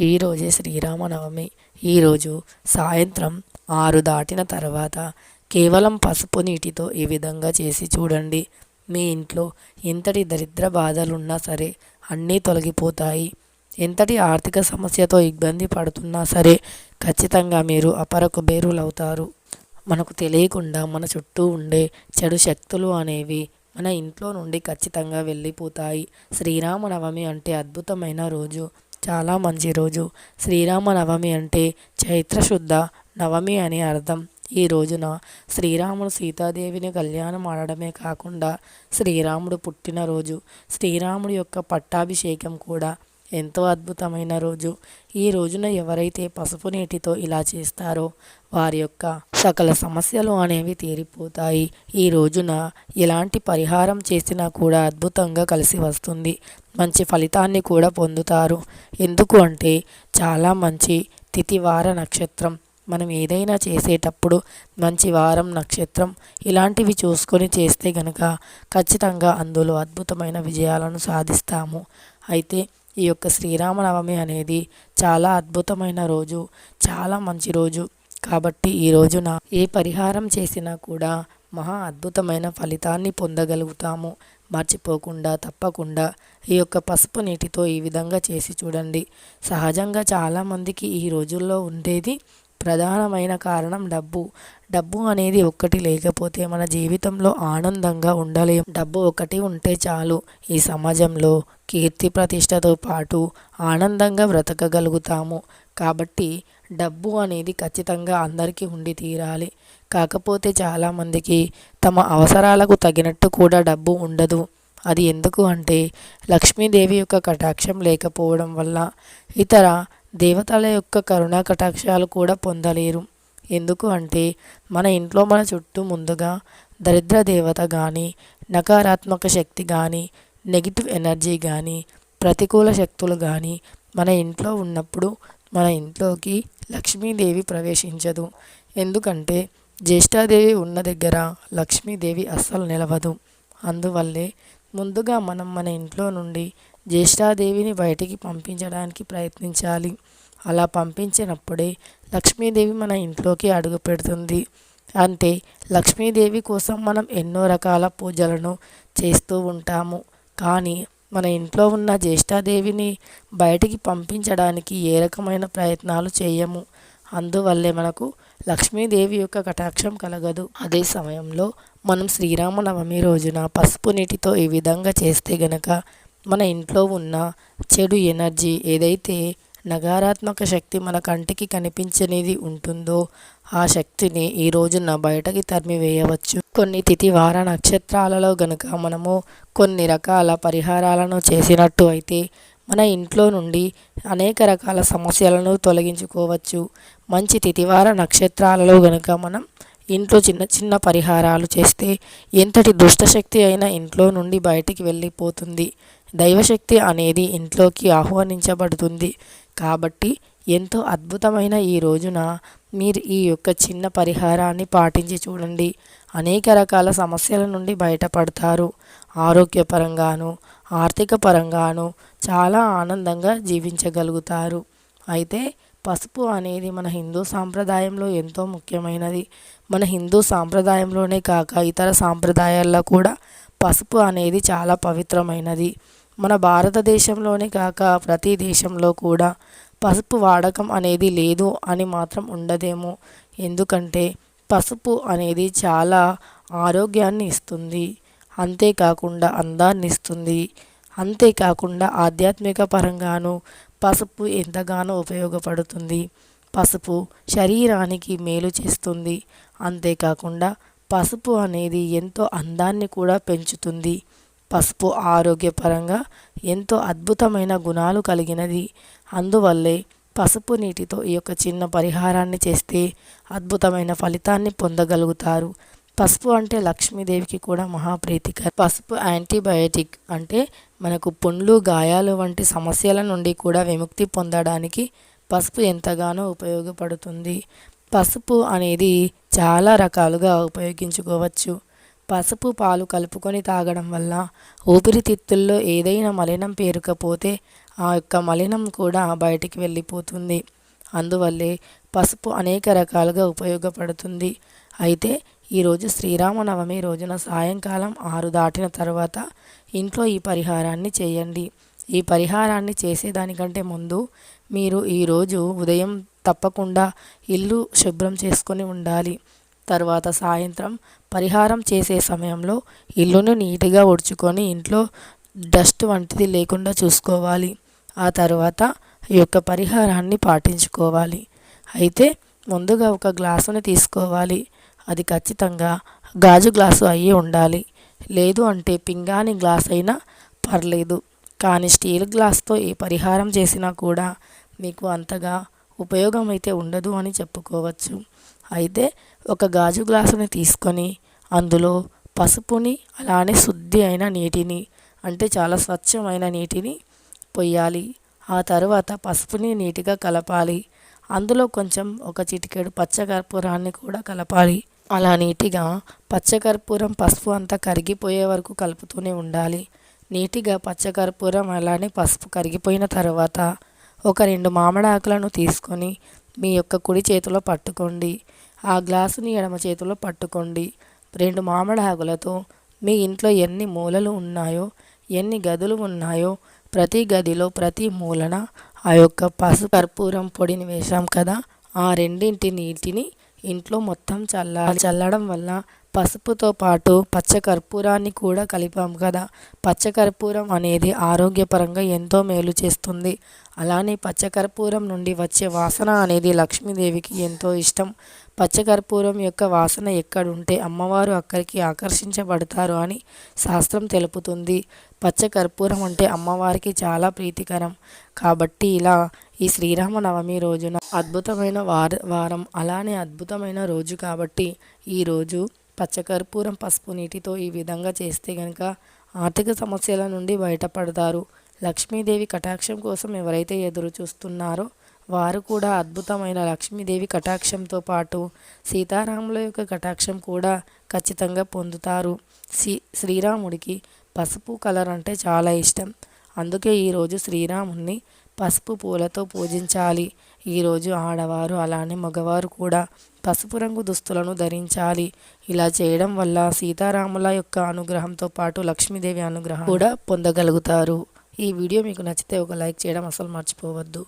ఈరోజే శ్రీరామనవమి. ఈరోజు సాయంత్రం ఆరు దాటిన తర్వాత కేవలం పసుపు నీటితో ఈ విధంగా చేసి చూడండి. మీ ఇంట్లో ఎంతటి దరిద్ర బాధలున్నా సరే అన్నీ తొలగిపోతాయి. ఎంతటి ఆర్థిక సమస్యతో ఇబ్బంది పడుతున్నా సరే ఖచ్చితంగా మీరు అపరకు బేరులవుతారు మనకు తెలియకుండా మన చుట్టూ ఉండే చెడు శక్తులు అనేవి మన ఇంట్లో నుండి ఖచ్చితంగా వెళ్ళిపోతాయి. శ్రీరామనవమి అంటే అద్భుతమైన రోజు. చాలా మంచి రోజు. శ్రీరామనవమి అంటే చైత్రశుద్ధ నవమి అని అర్థం. ఈ రోజున శ్రీరాముడు సీతాదేవిని కళ్యాణం ఆడడమే కాకుండా శ్రీరాముడు పుట్టినరోజు శ్రీరాముడి యొక్క పట్టాభిషేకం కూడా ఎంతో అద్భుతమైన రోజు. ఈ రోజున ఎవరైతే పసుపు నీటితో ఇలా చేస్తారో వారి యొక్క సకల సమస్యలు అనేవి తీరిపోతాయి. ఈ రోజున ఎలాంటి పరిహారం చేసినా కూడా అద్భుతంగా కలిసి వస్తుంది. మంచి ఫలితాన్ని కూడా పొందుతారు. ఎందుకు అంటే చాలా మంచి తిథివార నక్షత్రం. మనం ఏదైనా చేసేటప్పుడు మంచి వారం నక్షత్రం ఇలాంటివి చూసుకొని చేస్తే గనక ఖచ్చితంగా అందులో అద్భుతమైన విజయాలను సాధిస్తాము. అయితే ఈ యొక్క శ్రీరామనవమి అనేది చాలా అద్భుతమైన రోజు చాలా మంచి రోజు. కాబట్టి ఈ రోజున ఏ పరిహారం చేసినా కూడా మహా అద్భుతమైన ఫలితాన్ని పొందగలుగుతాము. మర్చిపోకుండా తప్పకుండా ఈ యొక్క పసుపు నీటితో ఈ విధంగా చేసి చూడండి. సహజంగా చాలామందికి ఈ రోజుల్లో ఉండేది ప్రధానమైన కారణం డబ్బు. డబ్బు అనేది ఒక్కటి లేకపోతే మన జీవితంలో ఆనందంగా ఉండలేం. డబ్బు ఒకటి ఉంటే చాలు. ఈ సమాజంలో కీర్తి ప్రతిష్టతో పాటు ఆనందంగా బ్రతకగలుగుతాము. కాబట్టి డబ్బు అనేది ఖచ్చితంగా అందరికీ ఉండి తీరాలి. కాకపోతే చాలామందికి తమ అవసరాలకు తగినట్టు కూడా డబ్బు ఉండదు. అది ఎందుకు అంటే లక్ష్మీదేవి యొక్క కటాక్షం లేకపోవడం వల్ల ఇతర దేవతల యొక్క కరుణా కటాక్షాలు కూడా పొందలేరు. ఎందుకు అంటే మన ఇంట్లో మన చుట్టూ ముందుగా దరిద్ర దేవత కానీ నకారాత్మక శక్తి కానీ నెగిటివ్ ఎనర్జీ కానీ ప్రతికూల శక్తులు కానీ మన ఇంట్లో ఉన్నప్పుడు మన ఇంట్లోకి లక్ష్మీదేవి ప్రవేశించదు. ఎందుకంటే జ్యేష్ఠాదేవి ఉన్న దగ్గర లక్ష్మీదేవి అస్సలు నిలవదు. అందువల్లే ముందుగా మనం మన ఇంట్లో నుండి జ్యేష్ఠాదేవిని బయటికి పంపించడానికి ప్రయత్నించాలి. అలా పంపించినప్పుడే లక్ష్మీదేవి మన ఇంట్లోకి అడుగు పెడుతుంది. అంటే లక్ష్మీదేవి కోసం మనం ఎన్నో రకాల పూజలను చేస్తూ ఉంటాము. కానీ మన ఇంట్లో ఉన్న జ్యేష్ఠాదేవిని బయటికి పంపించడానికి ఏ రకమైన ప్రయత్నాలు చేయము. అందువల్లే మనకు లక్ష్మీదేవి యొక్క కటాక్షం కలగదు. అదే సమయంలో మనం శ్రీరామనవమి రోజున పసుపు నీటితో ఈ విధంగా చేస్తే గనక మన ఇంట్లో ఉన్న చెడు ఎనర్జీ ఏదైతే నకారాత్మక శక్తి మన కంటికి కనిపించనిది ఉంటుందో ఆ శక్తిని ఈ రోజున బయటకి తరిమి వేయవచ్చు. కొన్ని తిథి వార నక్షత్రాలలో గనుక మనము కొన్ని రకాల పరిహారాలను చేసినట్టు అయితే మన ఇంట్లో నుండి అనేక రకాల సమస్యలను తొలగించుకోవచ్చు. మంచి తిథివార నక్షత్రాలలో గనుక మనం ఇంట్లో చిన్న చిన్న పరిహారాలు చేస్తే ఎంతటి దుష్టశక్తి అయినా ఇంట్లో నుండి బయటికి వెళ్ళిపోతుంది. దైవశక్తి అనేది ఇంట్లోకి ఆహ్వానించబడుతుంది. కాబట్టి ఎంతో అద్భుతమైన ఈ రోజున మీరు ఈ యొక్క చిన్న పరిహారాన్ని పాటించి చూడండి. అనేక రకాల సమస్యల నుండి బయటపడతారు. ఆరోగ్యపరంగాను ఆర్థిక పరంగాను చాలా ఆనందంగా జీవించగలుగుతారు. అయితే పసుపు అనేది మన హిందూ సాంప్రదాయంలో ఎంతో ముఖ్యమైనది. మన హిందూ సాంప్రదాయంలోనే కాక ఇతర సాంప్రదాయాల్లో కూడా పసుపు అనేది చాలా పవిత్రమైనది. మన భారతదేశంలోనే కాక ప్రతి దేశంలో కూడా పసుపు వాడకం అనేది లేదు అని మాత్రం ఉండదేమో. ఎందుకంటే పసుపు అనేది చాలా ఆరోగ్యాన్ని ఇస్తుంది. అంతేకాకుండా అందాన్ని ఇస్తుంది. అంతేకాకుండా ఆధ్యాత్మిక పరంగాను పసుపు ఎంతగానో ఉపయోగపడుతుంది. పసుపు శరీరానికి మేలు చేస్తుంది. అంతేకాకుండా పసుపు అనేది ఎంతో అందాన్ని కూడా పెంచుతుంది. పసుపు ఆరోగ్యపరంగా ఎంతో అద్భుతమైన గుణాలు కలిగినది. అందువల్లే పసుపు నీటితో ఈ యొక్క చిన్న పరిహారాన్ని చేస్తే అద్భుతమైన ఫలితాన్ని పొందగలుగుతారు. పసుపు అంటే లక్ష్మీదేవికి కూడా మహాప్రీతికర పసుపు యాంటీబయాటిక్ అంటే మనకు పుండ్లు గాయాలు వంటి సమస్యల నుండి కూడా విముక్తి పొందడానికి పసుపు ఎంతగానో ఉపయోగపడుతుంది. పసుపు అనేది చాలా రకాలుగా ఉపయోగించుకోవచ్చు. పసుపు పాలు కలుపుకొని తాగడం వల్ల ఊపిరితిత్తుల్లో ఏదైనా మలినం పేరుకపోతే ఆ యొక్క మలినం కూడా బయటికి వెళ్ళిపోతుంది. అందువల్లే పసుపు అనేక రకాలుగా ఉపయోగపడుతుంది. అయితే ఈరోజు శ్రీరామనవమి రోజున సాయంకాలం ఆరు దాటిన తర్వాత ఇంట్లో ఈ పరిహారాన్ని చేయండి. ఈ పరిహారాన్ని చేసేదానికంటే ముందు మీరు ఈరోజు ఉదయం తప్పకుండా ఇల్లు శుభ్రం చేసుకొని ఉండాలి. తర్వాత సాయంత్రం పరిహారం చేసే సమయంలో ఇల్లును నీట్గా ఉడుచుకొని ఇంట్లో డస్ట్ వంటిది లేకుండా చూసుకోవాలి. ఆ తర్వాత ఈ యొక్క పరిహారాన్ని పాటించుకోవాలి. అయితే ముందుగా ఒక గ్లాసుని తీసుకోవాలి. అది ఖచ్చితంగా గాజు గ్లాసు అయ్యి ఉండాలి. లేదు అంటే పింగాణి గ్లాస్ అయినా పర్లేదు. కానీ స్టీల్ గ్లాస్తో ఏ పరిహారం చేసినా కూడా మీకు అంతగా ఉపయోగం అయితే ఉండదు అని చెప్పుకోవచ్చు. అయితే ఒక గాజు గ్లాసుని తీసుకొని అందులో పసుపుని అలానే శుద్ధి అయిన నీటిని అంటే చాలా స్వచ్ఛమైన నీటిని పొయ్యాలి. ఆ తర్వాత పసుపుని నీటిగా కలపాలి. అందులో కొంచెం ఒక చిటికెడు పచ్చకర్పూరాన్ని కూడా కలపాలి. అలా నీటిగా పచ్చకర్పూరం పసుపు అంతా కరిగిపోయే వరకు కలుపుతూనే ఉండాలి. నీటిగా పచ్చకర్పూరం అలానే పసుపు కరిగిపోయిన తర్వాత ఒక రెండు మామిడాకులను తీసుకొని మీ యొక్క కుడి చేతిలో పట్టుకోండి. ఆ గ్లాసుని ఎడమ చేతిలో పట్టుకోండి. రెండు మామిడాకులతో మీ ఇంట్లో ఎన్ని మూలలు ఉన్నాయో ఎన్ని గదులు ఉన్నాయో ప్రతి గదిలో ప్రతి మూలన ఆ యొక్క పసుపు కర్పూరం పొడిని వేశాం కదా? ఆ రెండింటి నీటిని ఇంట్లో మొత్తం చల్లాలి. చల్లడం వల్ల పసుపుతో పాటు పచ్చకర్పూరాన్ని కూడా కలిపాం కదా. పచ్చకర్పూరం అనేది ఆరోగ్యపరంగా ఎంతో మేలు చేస్తుంది. అలానే పచ్చకర్పూరం నుండి వచ్చే వాసన అనేది లక్ష్మీదేవికి ఎంతో ఇష్టం. పచ్చకర్పూరం యొక్క వాసన ఎక్కడుంటే అమ్మవారు అక్కడికి ఆకర్షించబడతారు అని శాస్త్రం తెలుపుతుంది. పచ్చకర్పూరం అంటే అమ్మవారికి చాలా ప్రీతికరం. కాబట్టి ఇలా ఈ శ్రీరామనవమి రోజున అద్భుతమైన వార వారం అలానే అద్భుతమైన రోజు కాబట్టి ఈరోజు పచ్చకర్పూరం పసుపు నీటితో ఈ విధంగా చేస్తే కనుక ఆర్థిక సమస్యల నుండి బయటపడతారు. లక్ష్మీదేవి కటాక్షం కోసం ఎవరైతే ఎదురు చూస్తున్నారో వారు కూడా అద్భుతమైన లక్ష్మీదేవి కటాక్షంతో పాటు సీతారాముల యొక్క కటాక్షం కూడా ఖచ్చితంగా పొందుతారు. శ్రీ శ్రీరాముడికి పసుపు కలర్ అంటే చాలా ఇష్టం. అందుకే ఈరోజు శ్రీరాముణ్ణి పసుపు పూలతో పూజించాలి. ఈరోజు ఆడవారు అలానే మగవారు కూడా పసుపు రంగు దుస్తులను ధరించాలి. ఇలా చేయడం వల్ల సీతారాముల యొక్క అనుగ్రహంతో పాటు లక్ష్మీదేవి అనుగ్రహం కూడా పొందగలుగుతారు. ఈ వీడియో మీకు నచ్చితే ఒక లైక్ చేయడం అసలు మర్చిపోవద్దు.